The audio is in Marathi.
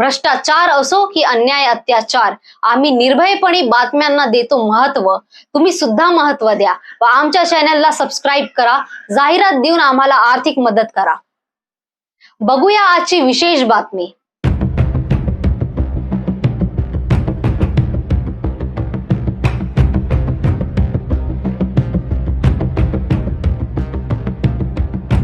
भ्रष्टाचार असो की अन्याय अत्याचार आम्ही निर्भयपणे बातम्यांना देतो महत्त्व. तुम्ही सुद्धा महत्त्व द्या व आमच्या चॅनलला सबस्क्राईब करा. जाहिरात देऊन आम्हाला आर्थिक मदत करा. बघूया आजची विशेष बातमी.